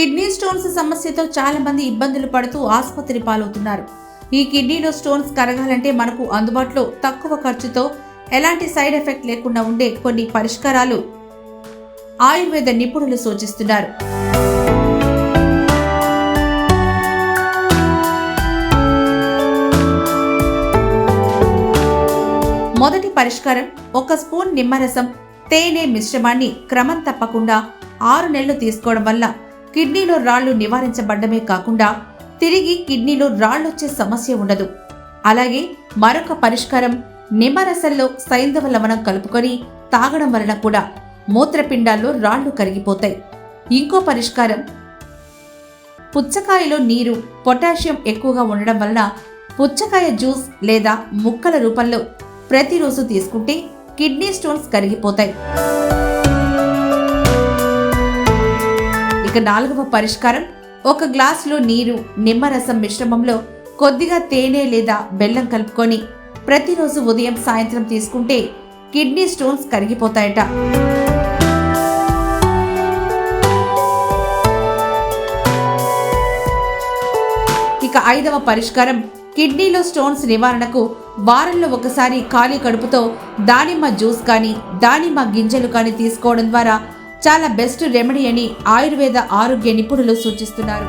Kidney stones సమస్యతో చాలా మంది ఇబ్బందులు పడుతూ ఆసుపత్రి పాలవుతున్నారు. ఈ కిడ్నీలో స్టోన్స్ కరగాలంటే మనకు అందుబాటులో తక్కువ ఖర్చుతో ఎలాంటి సైడ్ ఎఫెక్ట్ లేకుండా ఉండే కొన్ని పరిష్కారాలు ఆయుర్వేద నిపుణులు సూచిస్తున్నారు. మొదటి పరిష్కారం ఒక స్పూన్ నిమ్మరసం తేనె మిశ్రమాన్ని క్రమం తప్పకుండా ఆరు నెలలు తీసుకోవడం వల్ల కిడ్నీలో రాళ్ళు నివారించబడ్డమే కాకుండా తిరిగి కిడ్నీలో రాళ్ళొచ్చే సమస్య ఉండదు. అలాగే మరొక పరిష్కారం నిమ్మరసంలో సైంధవ లవణం కలుపుకొని తాగడం వలన కూడా మూత్రపిండాల్లో రాళ్ళు కరిగిపోతాయి. ఇంకో పరిష్కారం పుచ్చకాయలో నీరు పొటాషియం ఎక్కువగా ఉండడం వలన పుచ్చకాయ జ్యూస్ లేదా ముక్కల రూపంలో ప్రతిరోజు తీసుకుంటే కిడ్నీ స్టోన్స్ కరిగిపోతాయి. ఇక నాలుగవ పరిష్కారం ఒక గ్లాసులో నీరు నిమ్మరసం మిశ్రమంలో కొద్దిగా తేనె లేదా బెల్లం కలుపుకొని ప్రతిరోజు ఉదయం సాయంత్రం తీసుకుంటే కిడ్నీ స్టోన్స్ కరిగిపోతాయట. ఇక ఐదవ పరిష్కారం కిడ్నీలో స్టోన్స్ నివారణకు వారంలో ఒకసారి ఖాళీ కడుపుతో దానిమ్మ జ్యూస్ కానీ దానిమ్మ గింజలు కానీ తీసుకోవడం ద్వారా చాలా బెస్ట్ రెమెడీ అని ఆయుర్వేద ఆరోగ్య నిపుణులు సూచిస్తున్నారు.